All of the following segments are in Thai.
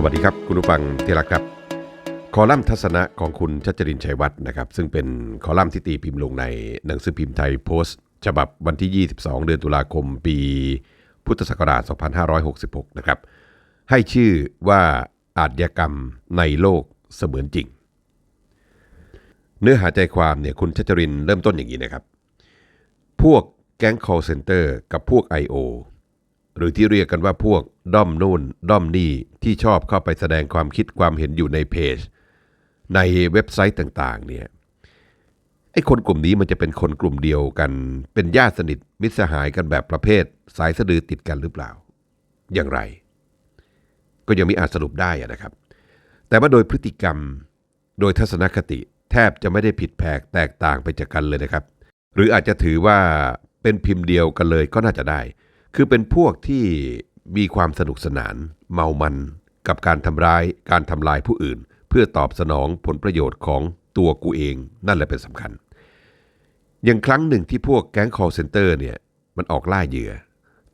สวัสดีครับ คุณผู้ฟังที่รักครับ คอลัมน์ทัศนะของคุณชัชรินชัยวัฒน์นะครับ ซึ่งเป็นคอลัมน์ที่ตีพิมพ์ลงในหนังสือพิมพ์ไทยโพสต์ ฉบับวันที่ 22 เดือนตุลาคมปี พุทธศักราช 2566 นะครับ ให้ชื่อว่าอาชญากรรมในโลกเสมือนจริง เนื้อหาใจความเนี่ยคุณชัชรินเริ่มต้นอย่างนี้นะครับ พวกแก๊ง call center กับพวก I.O. หรือที่เรียกกันว่าพวกด้อมนู่นด้อมนี่ที่ชอบเข้าไปแสดงความคิดความเห็นอยู่ในเพจ ในเว็บไซต์ต่างๆเนี่ยไอ้คนกลุ่มนี้มันจะเป็นคนกลุ่มเดียวกัน เป็นญาติสนิทมิตรสหายกันแบบประเภท สายสะดือติดกันหรือเปล่า อย่างไร ก็ยังไมีอาจสรุปได้นะครับ แต่ว่าโดยพฤติกรรมโดยทัศนคติแทบจะไม่ได้ผิดแผกแตกต่างไปจากกันเลยนะครับ หรืออาจจะถือว่าเป็นพิมพ์เดียวกันเลยก็น่าจะได้ คือเป็นพวกที่มีความสนุกสนาน เมามันกับการทำร้ายการทำลายผู้อื่น เพื่อตอบสนองผลประโยชน์ของตัวกูเองนั่นแหละเป็นสำคัญ อย่างครั้งหนึ่งที่พวกแก๊ง call center เนี่ยมันออกล่าเหยื่อ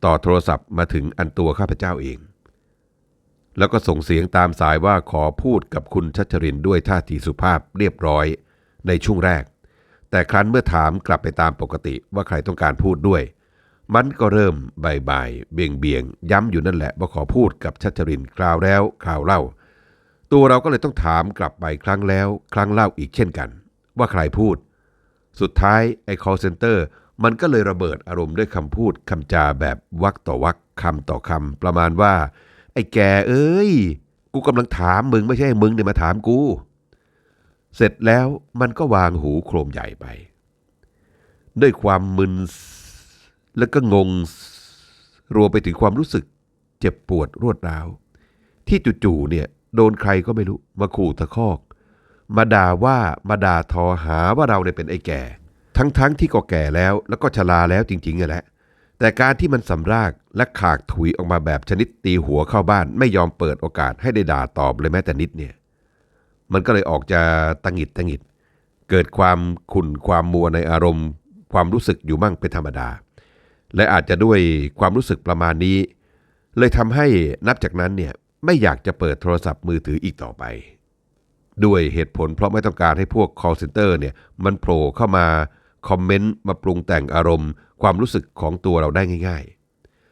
ต่อโทรศัพท์มาถึงอันตัวข้าพเจ้าเอง แล้วก็ส่งเสียงตามสายว่าขอพูดกับคุณชัชรินด้วยท่าทีสุภาพเรียบร้อยในช่วงแรก แต่ครั้นเมื่อถามกลับไปตามปกติว่าใครต้องการพูดด้วย มันก็เริ่มบ่ายๆเบี่ยงเบียงย้ำอยู่นั่นแหละว่าขอพูดกับชัชรินคราวแล้วคราวเล่า ตัวเราก็เลยต้องถามกลับไปครั้งแล้ว ครั้งเล่าอีกเช่นกัน ว่าใครพูด สุดท้ายไอ้ call center มันก็เลยระเบิดอารมณ์ด้วยคำพูดคำจาแบบวักต่อวักคำต่อคำประมาณว่า ไอ้แกเอ้ย กูกำลังถามมึงไม่ใช่มึงเนี่ยมาถามกู เสร็จแล้วมันก็วางหูโครมใหญ่ไป ด้วยความมึน แล้วก็งงรวมไปถึงความรู้สึกเจ็บปวดรวดร้าว ที่จู่ๆเนี่ยโดนใครก็ไม่รู้มาขู่ตะคอก มาด่าว่ามาด่าทอหาว่าเราเนี่ยเป็นไอ้แก่ ทั้งๆที่ก็แก่แล้ว แล้วก็ชราแล้วจริงๆอะแหละแต่การที่มันสำรากและขากถุยออกมาแบบชนิดตีหัวเข้าบ้าน ไม่ยอมเปิดโอกาสให้ได้ด่าตอบเลยแม้แต่นิดเนี่ย มันก็เลยออกจะตังหิดตังหิด เกิดความขุ่นความมัวในอารมณ์ ความรู้สึกอยู่มั่งเป็นธรรมดา และอาจจะด้วยความรู้สึกประมาณนี้ เลยทำให้นับจากนั้นเนี่ยไม่อยากจะเปิดโทรศัพท์มือถืออีกต่อไป ด้วยเหตุผลเพราะไม่ต้องการให้พวก call center เนี่ยมันโผล่เข้ามาคอมเมนต์มาปรุงแต่งอารมณ์ ความรู้สึกของตัวเราได้ง่าย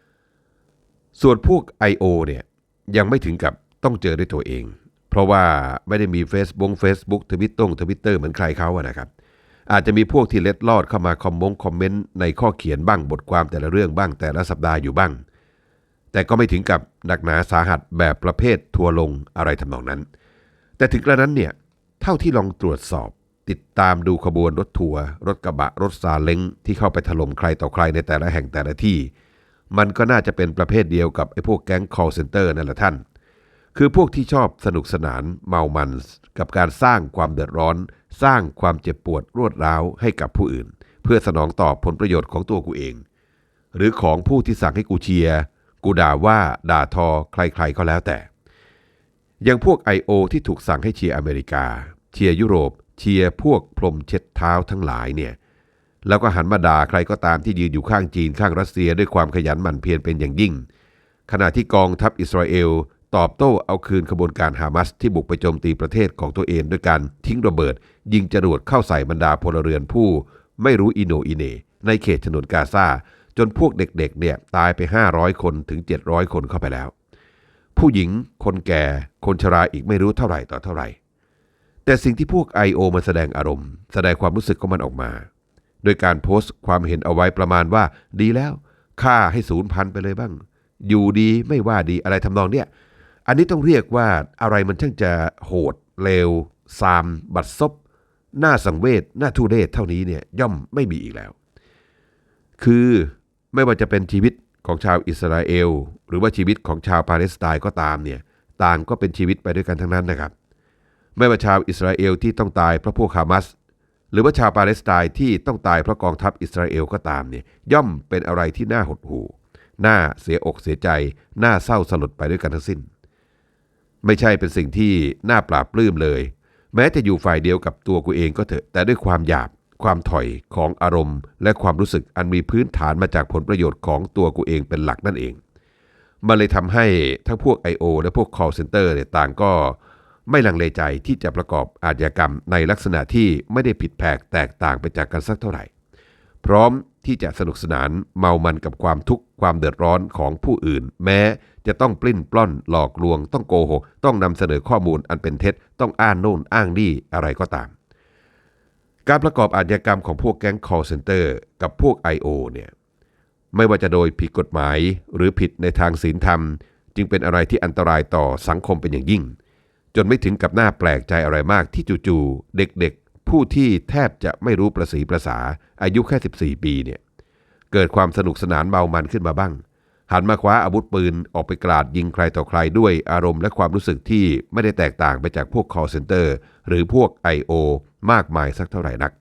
ๆ ส่วนพวก I.O. เนี่ยยังไม่ถึงกับต้องเจอด้วยตัวเอง เพราะว่าไม่ได้มี Facebook Facebook ทวิตตงทวิตเตอร์เหมือนใครเขาอะนะครับ อาจจะมีพวกที่เล็ดลอดเข้ามาคอมมงคอมเมนต์ในข้อเขียนบ้างบทความแต่ละเรื่องบ้างแต่ละสัปดาห์อยู่บ้าง แต่ก็ไม่ถึงกับหนักหนาสาหัสแบบประเภททัวร์ลงอะไรทำนองนั้น แต่ถึงกระนั้นเนี่ยเท่าที่ลองตรวจสอบ ติดตามดูขบวนรถทัวร์รถกระบะรถซาเล้งที่เข้าไปถล่มใครต่อใครในแต่ละแห่งแต่ละที่ มันก็น่าจะเป็นประเภทเดียวกับไอ้พวกแก๊ง call center นั่นแหละท่าน คือพวกที่ชอบสนุกสนานเมามันกับการสร้างความเดือดร้อน สร้างความเจ็บปวดรวดร้าวให้กับผู้อื่น เพื่อสนองตอบผลประโยชน์ของตัวกูเอง หรือของผู้ที่สั่งให้กูเชียร์กูด่าว่าด่าทอใครๆก็แล้วแต่ อย่างพวก I.O. ที่ถูกสั่งให้เชียร์อเมริกา เชียร์ยุโรป เชียร์พวกพรมเช็ดเท้าทั้งหลายเนี่ยแล้วก็หันมาด่าใครก็ตามที่ยืนอยู่ข้างจีนข้างรัสเซียด้วยความขยันหมั่นเพียรเป็นอย่างยิ่ง ขณะที่กองทัพอิสราเอล ตอบโต้เอาคืนขบวนการฮามาสที่บุกไปโจมตีประเทศของตัวเองด้วยการทิ้งระเบิด ยิงจรวดเข้าใส่บรรดาพลเรือนผู้ ไม่รู้อิโนอิเน ในเขตฉนวนกาซาจนพวกเด็กๆเนี่ยตายไป 500 คนถึง 700 คนเข้าไปแล้ว ผู้หญิงคนแก่คนชราอีกไม่รู้เท่าไหร่ต่อเท่าไหร่ แต่สิ่งที่พวก I.O. มันแสดงอารมณ์ แสดงความรู้สึกของมันออกมา โดยการโพสต์ความเห็นเอาไว้ประมาณว่าดีแล้วฆ่าให้ศูนย์พันไปเลยบ้าง อยู่ดีไม่ว่าดีอะไรทำนองเนี้ย อันนี้ต้องเรียกว่าอะไรมันช่างจะโหดเลวซาม บัดซบหน้าสังเวชหน้าทุเรศเท่านี้เนี่ยย่อมไม่มีอีกแล้ว คือไม่ว่าจะเป็นชีวิตของชาวอิสราเอล หรือว่าชีวิตของชาวปาเลสไตน์ก็ตามเนี่ยต่างก็เป็นชีวิตไปด้วยกันทั้งนั้นนะครับ ไม่ว่าชาวอิสราเอลที่ต้องตายเพราะพวกฮามาสหรือว่าชาวปาเลสไตน์ที่ต้องตายเพราะกองทัพอิสราเอลก็ตามเนี่ยย่อมเป็นอะไรที่น่าหดหู่น่าเสียอกเสียใจน่าเศร้าสลดไปด้วยกันทั้งสิ้น ไม่ใช่เป็นสิ่งที่น่าปราบปลื้มเลย แม้จะอยู่ฝ่ายเดียวกับตัวกูเองก็เถอะแต่ด้วยความหยาบความถอยของอารมณ์ และความรู้สึกอันมีพื้นฐานมาจากผลประโยชน์ของตัวกูเองเป็นหลักนั่นเอง มันเลยทำให้ทั้งพวก I.O. และพวก call center เนี่ยต่างก็ไม่ลังเลใจที่จะประกอบอาชญากรรมในลักษณะที่ไม่ได้ผิดแผกแตกต่างไปจากกันสักเท่าไหร่ พร้อม ที่จะสนุกสนานเมามันกับความทุกข์ความเดือดร้อนของผู้อื่น แม้จะต้องปลิ้นปล้อนหลอกลวง ต้องโกหก ต้องนำเสนอข้อมูลอันเป็นเท็จ ต้องอ้างโน่นอ้างนี่อะไรก็ตาม การประกอบอาชญากรรมของพวกแก๊ง call center กับพวก I.O. เนี่ยไม่ว่าจะโดยผิดกฎหมายหรือผิดในทางศีลธรรม จึงเป็นอะไรที่อันตรายต่อสังคมเป็นอย่างยิ่ง จนไม่ถึงกับหน้าแปลกใจอะไรมากที่จู่ๆเด็กๆ ผู้ที่แทบจะไม่รู้ประสีประสาอายุแค่ 14 ปีเนี่ยเกิดความสนุกสนานเมามันขึ้นมาบ้าง หันมาคว้าอาวุธปืนออกไปกราดยิงใครต่อใครด้วยอารมณ์และความรู้สึกที่ไม่ได้แตกต่างไปจากพวก call center หรือพวก I.O. มากมายสักเท่าไหร่นัก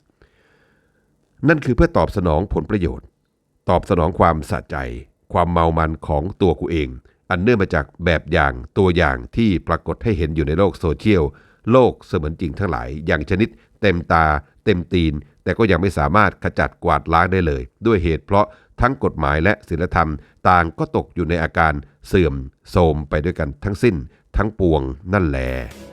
นั่นคือเพื่อตอบสนองผลประโยชน์ ตอบสนองความสะใจ ความเมามันของตัวกูเอง อันเนื่องมาจากแบบอย่างตัวอย่างที่ปรากฏให้เห็นอยู่ในโลกโซเชียล โลกเสมือนจริงทั้งหลาย อย่างชนิดเต็มตา เต็มตีน แต่ก็ยังไม่สามารถขจัดกวาดล้างได้เลย ด้วยเหตุเพราะทั้งกฎหมายและศีลธรรม ต่างก็ตกอยู่ในอาการเสื่อมโทรมไปด้วยกันทั้งสิ้น ทั้งปวงนั่นแหละ